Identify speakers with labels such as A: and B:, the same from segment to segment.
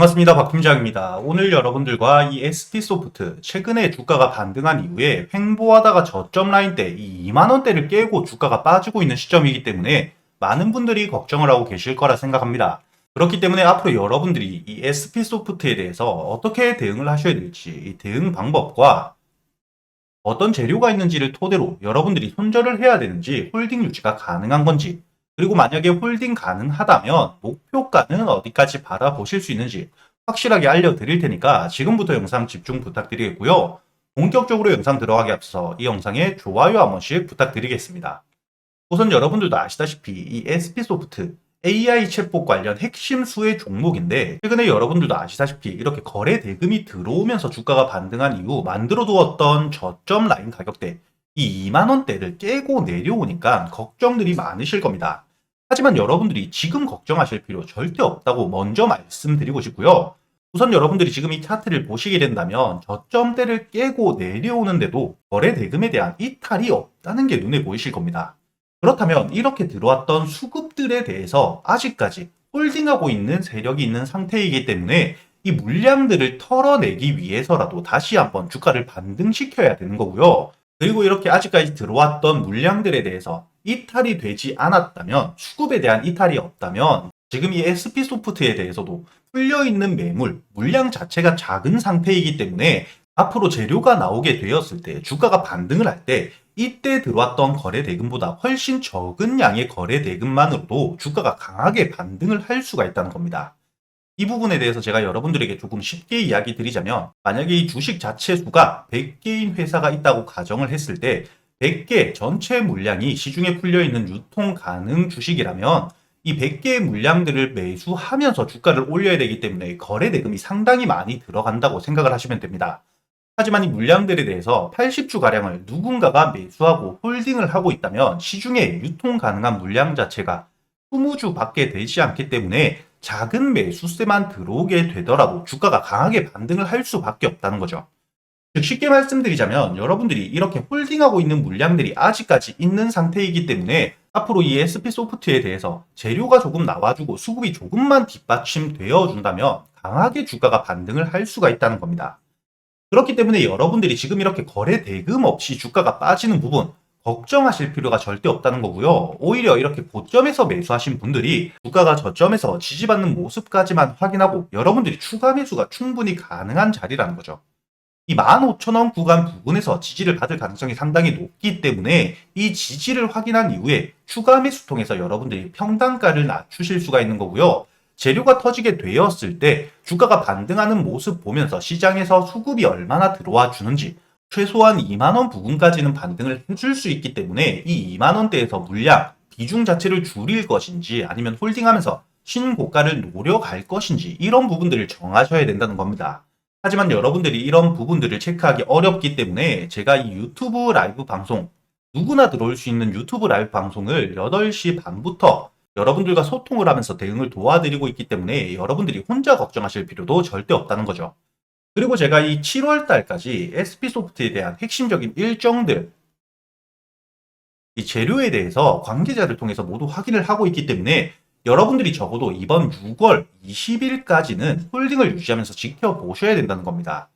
A: 반갑습니다. 박 팀장입니다. 오늘 여러분들과 이 SP소프트 최근에 주가가 반등한 이후에 횡보하다가 저점 라인 때 이 2만원대를 깨고 주가가 빠지고 있는 시점이기 때문에 많은 분들이 걱정을 하고 계실 거라 생각합니다. 그렇기 때문에 앞으로 여러분들이 이 SP소프트에 대해서 어떻게 대응을 하셔야 될지 이 대응 방법과 어떤 재료가 있는지를 토대로 여러분들이 손절을 해야 되는지 홀딩 유지가 가능한 건지 그리고 만약에 홀딩 가능하다면 목표가는 어디까지 바라보실 수 있는지 확실하게 알려드릴 테니까 지금부터 영상 집중 부탁드리겠고요. 본격적으로 영상 들어가기 앞서 이 영상에 좋아요 한 번씩 부탁드리겠습니다. 우선 여러분들도 아시다시피 이 SP소프트 AI 챗봇 관련 핵심 수혜 종목인데 최근에 여러분들도 아시다시피 이렇게 거래 대금이 들어오면서 주가가 반등한 이후 만들어 두었던 저점 라인 가격대 이 2만원대를 깨고 내려오니까 걱정들이 많으실 겁니다. 하지만 여러분들이 지금 걱정하실 필요 절대 없다고 먼저 말씀드리고 싶고요. 우선 여러분들이 지금 이 차트를 보시게 된다면 저점대를 깨고 내려오는데도 거래 대금에 대한 이탈이 없다는 게 눈에 보이실 겁니다. 그렇다면 이렇게 들어왔던 수급들에 대해서 아직까지 홀딩하고 있는 세력이 있는 상태이기 때문에 이 물량들을 털어내기 위해서라도 다시 한번 주가를 반등시켜야 되는 거고요. 그리고 이렇게 아직까지 들어왔던 물량들에 대해서 이탈이 되지 않았다면 수급에 대한 이탈이 없다면 지금 이 SP소프트에 대해서도 풀려 있는 매물, 물량 자체가 작은 상태이기 때문에 앞으로 재료가 나오게 되었을 때 주가가 반등을 할 때 이때 들어왔던 거래 대금보다 훨씬 적은 양의 거래 대금만으로도 주가가 강하게 반등을 할 수가 있다는 겁니다. 이 부분에 대해서 제가 여러분들에게 조금 쉽게 이야기 드리자면 만약에 이 주식 자체 수가 100개인 회사가 있다고 가정을 했을 때 100개 전체 물량이 시중에 풀려 있는 유통 가능 주식이라면 이 100개의 물량들을 매수하면서 주가를 올려야 되기 때문에 거래 대금이 상당히 많이 들어간다고 생각을 하시면 됩니다. 하지만 이 물량들에 대해서 80주 가량을 누군가가 매수하고 홀딩을 하고 있다면 시중에 유통 가능한 물량 자체가 20주 밖에 되지 않기 때문에 작은 매수세만 들어오게 되더라도 주가가 강하게 반등을 할 수밖에 없다는 거죠. 즉 쉽게 말씀드리자면 여러분들이 이렇게 홀딩하고 있는 물량들이 아직까지 있는 상태이기 때문에 앞으로 이 SP소프트에 대해서 재료가 조금 나와주고 수급이 조금만 뒷받침되어 준다면 강하게 주가가 반등을 할 수가 있다는 겁니다. 그렇기 때문에 여러분들이 지금 이렇게 거래 대금 없이 주가가 빠지는 부분 걱정하실 필요가 절대 없다는 거고요. 오히려 이렇게 고점에서 매수하신 분들이 주가가 저점에서 지지받는 모습까지만 확인하고 여러분들이 추가 매수가 충분히 가능한 자리라는 거죠. 이 15,000원 구간 부근에서 지지를 받을 가능성이 상당히 높기 때문에 이 지지를 확인한 이후에 추가 매수 통해서 여러분들이 평단가를 낮추실 수가 있는 거고요. 재료가 터지게 되었을 때 주가가 반등하는 모습 보면서 시장에서 수급이 얼마나 들어와 주는지 최소한 2만원 부근까지는 반등을 해줄 수 있기 때문에 이 2만원대에서 물량 비중 자체를 줄일 것인지 아니면 홀딩하면서 신고가를 노려갈 것인지 이런 부분들을 정하셔야 된다는 겁니다. 하지만 여러분들이 이런 부분들을 체크하기 어렵기 때문에 제가 이 유튜브 라이브 방송 누구나 들어올 수 있는 유튜브 라이브 방송을 8시 반부터 여러분들과 소통을 하면서 대응을 도와드리고 있기 때문에 여러분들이 혼자 걱정하실 필요도 절대 없다는 거죠. 그리고 제가 이 7월 달까지 SP소프트에 대한 핵심적인 일정들, 이 재료에 대해서 관계자를 통해서 모두 확인을 하고 있기 때문에 여러분들이 적어도 이번 6월 20일까지는 홀딩을 유지하면서 지켜보셔야 된다는 겁니다.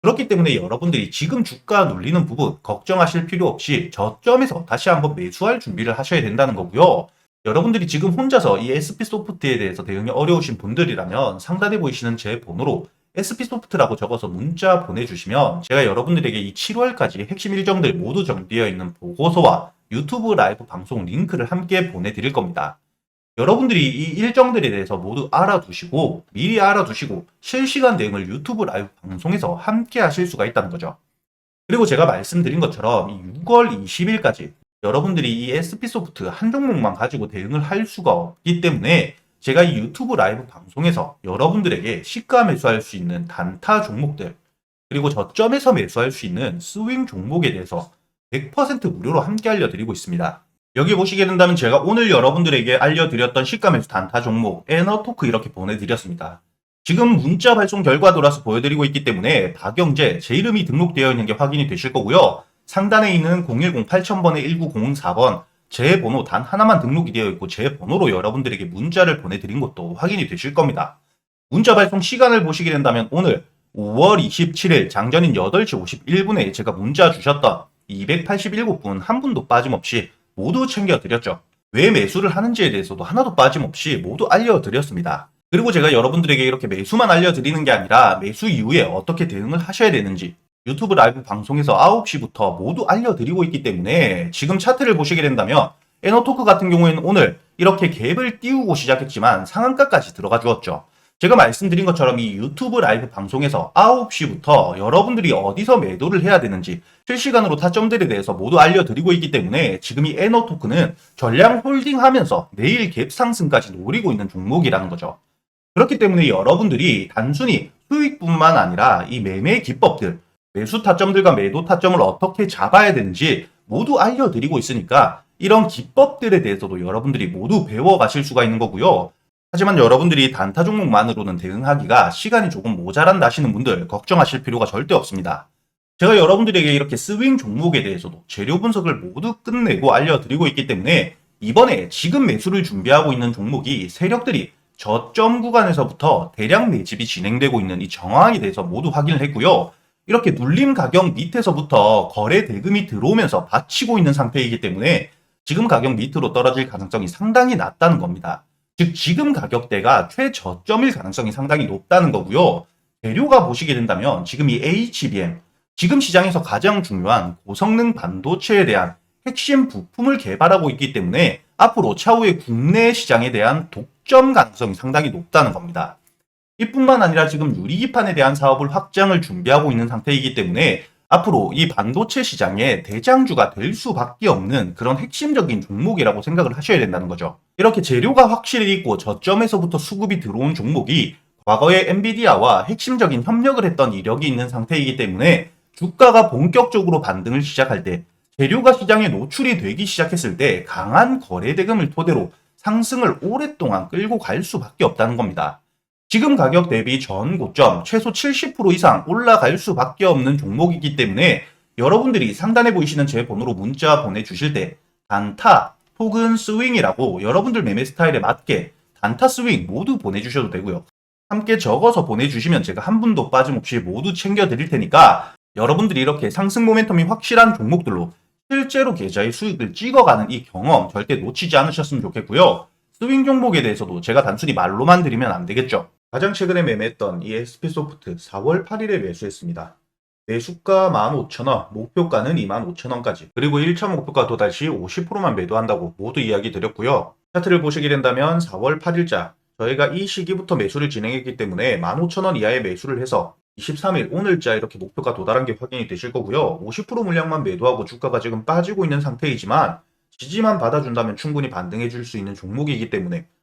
A: 그렇기 때문에 여러분들이 지금 주가 눌리는 부분 걱정하실 필요 없이 저점에서 다시 한번 매수할 준비를 하셔야 된다는 거고요. 여러분들이 지금 혼자서 이 SP소프트에 대해서 대응이 어려우신 분들이라면 상단에 보이시는 제 번호로 SP소프트라고 적어서 문자 보내주시면 제가 여러분들에게 이 7월까지 핵심 일정들 모두 정리되어 있는 보고서와 유튜브 라이브 방송 링크를 함께 보내드릴 겁니다. 여러분들이 이 일정들에 대해서 모두 알아두시고 미리 알아두시고 실시간 대응을 유튜브 라이브 방송에서 함께 하실 수가 있다는 거죠. 그리고 제가 말씀드린 것처럼 이 6월 20일까지 여러분들이 이 SP소프트 한 종목만 가지고 대응을 할 수가 없기 때문에 제가 이 유튜브 라이브 방송에서 여러분들에게 시가 매수할 수 있는 단타 종목들 그리고 저점에서 매수할 수 있는 스윙 종목에 대해서 100% 무료로 함께 알려드리고 있습니다. 여기 보시게 된다면 제가 오늘 여러분들에게 알려드렸던 매수 단타 종목 에너 토크 이렇게 보내드렸습니다. 지금 문자 발송 결과 돌아서 보여드리고 있기 때문에 박영재 제 이름이 등록되어 있는 게 확인이 되실 거고요. 상단에 있는 010 8000번에 1904번 제 번호 단 하나만 등록이 되어 있고 제 번호로 여러분들에게 문자를 보내드린 것도 확인이 되실 겁니다. 문자 발송 시간을 보시게 된다면 오늘 5월 27일 장전인 8시 51분에 제가 문자 주셨던 287분 한 분도 빠짐없이 모두 챙겨드렸죠. 왜 매수를 하는지에 대해서도 하나도 빠짐없이 모두 알려드렸습니다. 그리고 제가 여러분들에게 이렇게 매수만 알려드리는 게 아니라 매수 이후에 어떻게 대응을 하셔야 되는지 유튜브 라이브 방송에서 9시부터 모두 알려드리고 있기 때문에 지금 차트를 보시게 된다면 에너토크 같은 경우에는 오늘 이렇게 갭을 띄우고 시작했지만 상한가까지 들어가 주었죠. 제가 말씀드린 것처럼 이 유튜브 라이브 방송에서 9시부터 여러분들이 어디서 매도를 해야 되는지 실시간으로 타점들에 대해서 모두 알려드리고 있기 때문에 지금 이 에너토크는 전량 홀딩하면서 내일 갭 상승까지 노리고 있는 종목이라는 거죠. 그렇기 때문에 여러분들이 단순히 수익뿐만 아니라 이 매매 기법들, 매수 타점들과 매도 타점을 어떻게 잡아야 되는지 모두 알려드리고 있으니까 이런 기법들에 대해서도 여러분들이 모두 배워가실 수가 있는 거고요. 하지만 여러분들이 단타 종목만으로는 대응하기가 시간이 조금 모자란다 하시는 분들 걱정하실 필요가 절대 없습니다. 제가 여러분들에게 이렇게 스윙 종목에 대해서도 재료 분석을 모두 끝내고 알려드리고 있기 때문에 이번에 지금 매수를 준비하고 있는 종목이 세력들이 저점 구간에서부터 대량 매집이 진행되고 있는 이 정황에 대해서 모두 확인을 했고요. 이렇게 눌림 가격 밑에서부터 거래 대금이 들어오면서 받치고 있는 상태이기 때문에 지금 가격 밑으로 떨어질 가능성이 상당히 낮다는 겁니다. 즉 지금 가격대가 최저점일 가능성이 상당히 높다는 거고요. 재료가 보시게 된다면 지금 이 HBM 지금 시장에서 가장 중요한 고성능 반도체에 대한 핵심 부품을 개발하고 있기 때문에 앞으로 차후에 국내 시장에 대한 독점 가능성이 상당히 높다는 겁니다. 이뿐만 아니라 지금 유리기판에 대한 사업을 확장을 준비하고 있는 상태이기 때문에 앞으로 이 반도체 시장의 대장주가 될 수밖에 없는 그런 핵심적인 종목이라고 생각을 하셔야 된다는 거죠. 이렇게 재료가 확실히 있고 저점에서부터 수급이 들어온 종목이 과거에 엔비디아와 핵심적인 협력을 했던 이력이 있는 상태이기 때문에 주가가 본격적으로 반등을 시작할 때 재료가 시장에 노출이 되기 시작했을 때 강한 거래 대금을 토대로 상승을 오랫동안 끌고 갈 수밖에 없다는 겁니다. 지금 가격 대비 전 고점 최소 70% 이상 올라갈 수밖에 없는 종목이기 때문에 여러분들이 상단에 보이시는 제 번호로 문자 보내주실 때 단타 혹은 스윙이라고 여러분들 매매 스타일에 맞게 단타 스윙 모두 보내주셔도 되고요. 함께 적어서 보내주시면 제가 한 분도 빠짐없이 모두 챙겨드릴 테니까 여러분들이 이렇게 상승 모멘텀이 확실한 종목들로 실제로 계좌의 수익을 찍어가는 이 경험 절대 놓치지 않으셨으면 좋겠고요. 스윙 종목에 대해서도 제가 단순히 말로만 드리면 안 되겠죠. 가장 최근에 매매했던 이 SP소프트 4월 8일에 매수했습니다. 매수가 15,000원, 목표가는 25,000원까지, 그리고 1차 목표가 도달 시 50%만 매도한다고 모두 이야기 드렸고요. 차트를 보시게 된다면 4월 8일자, 저희가 이 시기부터 매수를 진행했기 때문에 15,000원 이하의 매수를 해서 23일 오늘자 이렇게 목표가 도달한 게 확인이 되실 거고요. 50% 물량만 매도하고 주가가 지금 빠지고 있는 상태이지만 지지만 받아준다면 충분히 반등해 줄 수 있는 종목이기 때문에